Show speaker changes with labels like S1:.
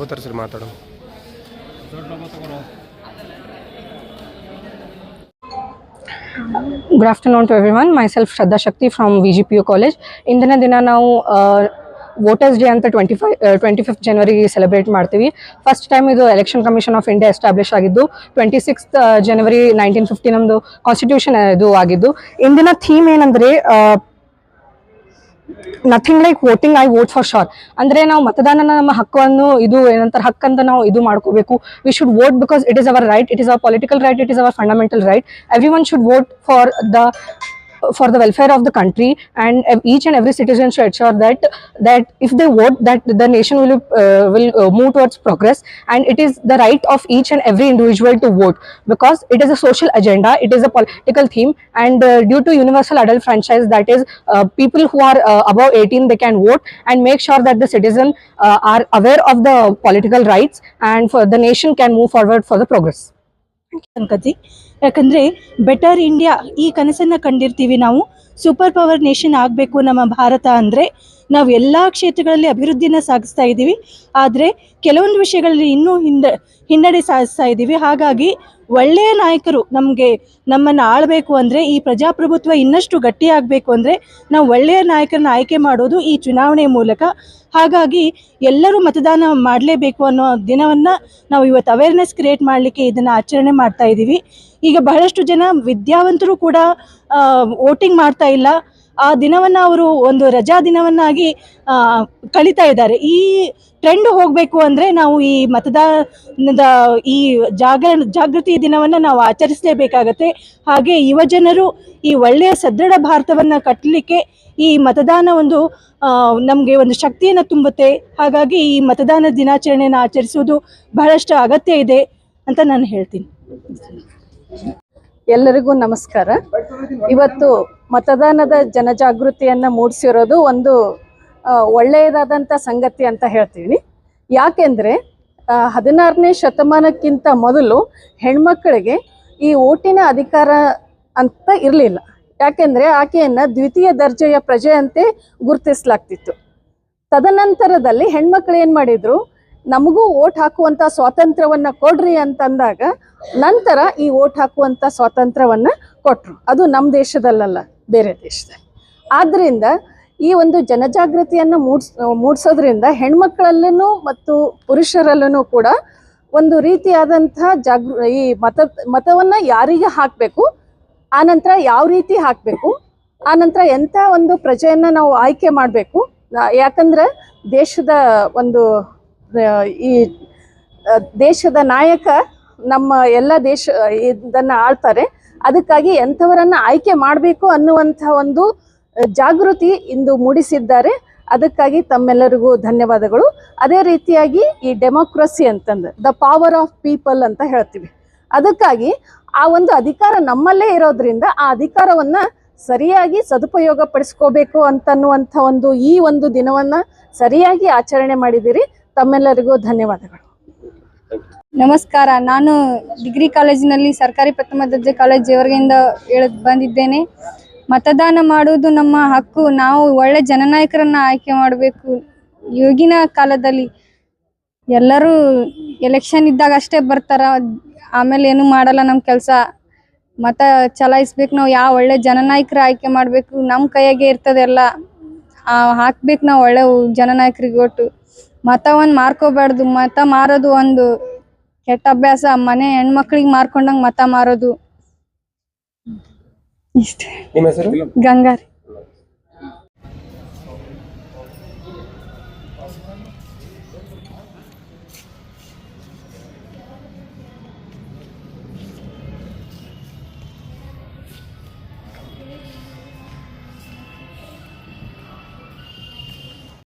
S1: उतर sir good afternoon to everyone my Shraddha Shakti from V college इंदी दिन ना ವೋಟರ್ಸ್ ಡೇ ಅಂತ twenty five twenty fifth January celebrate ಮಾಡ್ತೀವಿ. First time ಇದು election commission of India establish ಆಗಿದ್ದು twenty sixth January nineteen fifty ನಮ್ಮದು constitution ಇದು ಆಗಿದ್ದು. ಇಂದಿನ ಥೀಮ್ ಏನಂದರೆ nothing like voting I vote for sure ಅಂದ್ರೆ ನಾವು ಮತದಾನನ ನಮ್ಮ ಹಕ್ಕನ್ನು, ಇದು ಏನಂತಾರೆ, ಹಕ್ಕಂತ ನಾವು ಇದು ಮಾಡ್ಕೋಬೇಕು. We should vote because it is our right it is our political right it is our fundamental right everyone should vote for the for the welfare of the country and each and every citizen should ensure that that if they vote that the nation will uh, will uh, move towards progress and it is the right of each and every individual to vote because it is a social agenda it is a political theme and uh, due to universal adult franchise that is uh, people who are uh, above 18 they can vote and make sure that the citizen uh, are aware of the political rights and for the nation can move forward for the progress
S2: ಸಂಗತಿ ಯಾಕಂದ್ರೆ better India ಈ ಕನಸನ್ನ ಕಂಡಿರ್ತೀವಿ ನಾವು. Super power nation ಆಗಬೇಕು ನಮ್ಮ ಭಾರತ ಅಂದ್ರೆ ನಾವು ಎಲ್ಲಾ ಕ್ಷೇತ್ರಗಳಲ್ಲಿ ಅಭಿವೃದ್ಧಿನ ಸಾಗಿಸ್ತಾ ಇದ್ದೀವಿ. ಆದರೆ ಕೆಲವೊಂದು ವಿಷಯಗಳಲ್ಲಿ ಇನ್ನೂ ಹಿಂದ, ಹಿನ್ನಡೆ ಸಾಧಿಸ್ತಾ ಇದ್ದೀವಿ. ಹಾಗಾಗಿ ಒಳ್ಳೆಯ ನಾಯಕರು ನಮಗೆ ನಮ್ಮನ್ನು ಆಳಬೇಕು ಅಂದರೆ ಈ ಪ್ರಜಾಪ್ರಭುತ್ವ ಇನ್ನಷ್ಟು ಗಟ್ಟಿಯಾಗಬೇಕು ಅಂದರೆ ನಾವು ಒಳ್ಳೆಯ ನಾಯಕರನ್ನ ಆಯ್ಕೆ ಮಾಡೋದು ಈ ಚುನಾವಣೆ ಮೂಲಕ. ಹಾಗಾಗಿ ಎಲ್ಲರೂ ಮತದಾನ ಮಾಡಲೇಬೇಕು ಅನ್ನೋ ದಿನವನ್ನು ನಾವು ಇವತ್ತು ಅವೇರ್ನೆಸ್ ಕ್ರಿಯೇಟ್ ಮಾಡಲಿಕ್ಕೆ ಇದನ್ನು ಆಚರಣೆ ಮಾಡ್ತಾ ಇದ್ದೀವಿ ಈಗ ಬಹಳಷ್ಟು ಜನ ವಿದ್ಯಾವಂತರು ಕೂಡ ವೋಟಿಂಗ್ ಮಾಡ್ತಾ ಇಲ್ಲ. ಆ ದಿನವನ್ನು ಅವರು ಒಂದು ರಜಾ ದಿನವನ್ನಾಗಿ ಕಳೀತಾ ಇದ್ದಾರೆ. ಈ ಟ್ರೆಂಡ್ ಹೋಗಬೇಕು ಅಂದರೆ ನಾವು ಈ ಮತದಾನದ ಈ ಜಾಗ, ಜಾಗೃತಿ ದಿನವನ್ನು ನಾವು ಆಚರಿಸಲೇಬೇಕಾಗತ್ತೆ. ಹಾಗೆ ಯುವಜನರು ಈ ಒಳ್ಳೆಯ ಸದೃಢ ಭಾರತವನ್ನು ಕಟ್ಟಲಿಕ್ಕೆ ಈ ಮತದಾನ ಒಂದು ನಮಗೆ ಒಂದು ಶಕ್ತಿಯನ್ನು ತುಂಬುತ್ತೆ. ಹಾಗಾಗಿ ಈ ಮತದಾನ ದಿನಾಚರಣೆಯನ್ನು ಆಚರಿಸುವುದು ಬಹಳಷ್ಟು ಅಗತ್ಯ ಇದೆ ಅಂತ ನಾನು ಹೇಳ್ತೀನಿ.
S3: ಎಲ್ಲರಿಗೂ ನಮಸ್ಕಾರ. ಇವತ್ತು ಮತದಾನದ ಜನಜಾಗೃತಿಯನ್ನು ಮೂಡಿಸಿರೋದು ಒಂದು ಒಳ್ಳೆಯದಾದಂಥ ಸಂಗತಿ ಅಂತ ಹೇಳ್ತೀನಿ. ಯಾಕೆಂದರೆ ಹದಿನಾರನೇ ಶತಮಾನಕ್ಕಿಂತ ಮೊದಲು ಹೆಣ್ಮಕ್ಕಳಿಗೆ ಈ ಓಟಿನ ಅಧಿಕಾರ ಅಂತ ಇರಲಿಲ್ಲ. ಯಾಕೆಂದರೆ, ಆಕೆಯನ್ನು ದ್ವಿತೀಯ ದರ್ಜೆಯ ಪ್ರಜೆಯಂತೆ ಗುರುತಿಸಲಾಗ್ತಿತ್ತು. ತದನಂತರದಲ್ಲಿ ಹೆಣ್ಮಕ್ಳು ಏನು ಮಾಡಿದ್ರು ನಮಗೂ ಓಟ್ ಹಾಕುವಂಥ ಸ್ವಾತಂತ್ರ್ಯವನ್ನ ಕೊಡ್ರಿ ಅಂತಂದಾಗ ನಂತರ ಈ ಓಟ್ ಹಾಕುವಂಥ ಸ್ವಾತಂತ್ರ್ಯವನ್ನ ಕೊಟ್ರು. ಅದು ನಮ್ಮ ದೇಶದಲ್ಲಲ್ಲ, ಬೇರೆ ದೇಶದಲ್ಲಿ. ಆದ್ರಿಂದ ಈ ಒಂದು ಜನಜಾಗೃತಿಯನ್ನು ಮೂಡ್ಸ್, ಮೂಡಿಸೋದ್ರಿಂದ ಹೆಣ್ಮಕ್ಳಲ್ಲೂ ಮತ್ತು ಪುರುಷರಲ್ಲೂ ಕೂಡ ಒಂದು ರೀತಿಯಾದಂಥ ಜಾಗೃ ಈ ಮತ, ಮತವನ್ನು ಯಾರಿಗೆ ಹಾಕಬೇಕು ಆನಂತರ ಯಾವ ರೀತಿ ಹಾಕಬೇಕು ಆನಂತರ ಎಂಥ ಒಂದು ಪ್ರಜೆಯನ್ನು ನಾವು ಆಯ್ಕೆ ಮಾಡಬೇಕು ಯಾಕಂದ್ರೆ ದೇಶದ ಒಂದು ಈ ದೇಶದ ನಾಯಕ ನಮ್ಮ ಎಲ್ಲ ದೇಶ, ಇದನ್ನು ಆಳ್ತಾರೆ. ಅದಕ್ಕಾಗಿ ಎಂಥವರನ್ನು ಆಯ್ಕೆ ಮಾಡಬೇಕು ಅನ್ನುವಂಥ ಒಂದು ಜಾಗೃತಿ ಇಂದು ಮೂಡಿಸಿದ್ದಾರೆ. ಅದಕ್ಕಾಗಿ ತಮ್ಮೆಲ್ಲರಿಗೂ ಧನ್ಯವಾದಗಳು. ಅದೇ ರೀತಿಯಾಗಿ ಈ ಡೆಮೋಕ್ರಸಿ ಅಂತಂದ್ರೆ ದ ಪವರ್ ಆಫ್ ಪೀಪಲ್ ಅಂತ ಹೇಳ್ತೀವಿ. ಅದಕ್ಕಾಗಿ ಆ ಒಂದು ಅಧಿಕಾರ ನಮ್ಮಲ್ಲೇ ಇರೋದ್ರಿಂದ ಆ ಅಧಿಕಾರವನ್ನ ಸರಿಯಾಗಿ ಸದುಪಯೋಗ ಪಡಿಸ್ಕೋಬೇಕು ಅಂತನ್ನುವಂಥ ಒಂದು ಈ ಒಂದು ದಿನವನ್ನ ಸರಿಯಾಗಿ ಆಚರಣೆ ಮಾಡಿದಿರಿ ತಮ್ಮೆಲ್ಲರಿಗೂ ಧನ್ಯವಾದಗಳು.
S4: ನಮಸ್ಕಾರ, ನಾನು ಡಿಗ್ರಿ ಕಾಲೇಜಿನಲ್ಲಿ ಸರ್ಕಾರಿ ಪ್ರಥಮ ದರ್ಜೆ ಕಾಲೇಜ್ ಇವರಿಗಿಂದ ಹೇಳದ್ ಬಂದಿದ್ದೇನೆ. ಮತದಾನ ಮಾಡುವುದು ನಮ್ಮ ಹಕ್ಕು. ನಾವು ಒಳ್ಳೆ ಜನನಾಯಕರನ್ನ ಆಯ್ಕೆ ಮಾಡಬೇಕು. ಈಗಿನ ಕಾಲದಲ್ಲಿ ಎಲ್ಲರೂ ಎಲೆಕ್ಷನ್ ಇದ್ದಾಗ ಅಷ್ಟೇ ಬರ್ತಾರ. ಆಮೇಲೆ ಏನು ಮಾಡಲ್ಲ ನಮ್ಮ ಕೆಲಸ. ಮತ ಚಲಾಯಿಸ್ಬೇಕು. ನಾವು ಯಾವ ಒಳ್ಳೆ ಜನನಾಯಕರ ಆಯ್ಕೆ ಮಾಡಬೇಕು. ನಮ್ಮ ಕೈಯಾಗೆ ಇರ್ತದೆಲ್ಲ ಹಾಕ್ಬೇಕು ನಾವು ಒಳ್ಳೆ ಜನನಾಯಕರಿಗೆ ಒಟ್ಟು. ಮತವನ್ನು ಮಾರ್ಕೋಬಾರ್ದು ಮತ ಮಾರೋದು ಒಂದು ಕೆಟ್ಟ ಅಭ್ಯಾಸ. ಮನೆ ಹೆಣ್ಮಕ್ಳಿಗೆ ಮಾರ್ಕೊಂಡಂಗ್ ಮತ ಮಾರೋದು. ಇಷ್ಟೇ.
S5: ನಿಮ್ಮ ಹೆಸರು?
S4: ಗಂಗಾರಿ.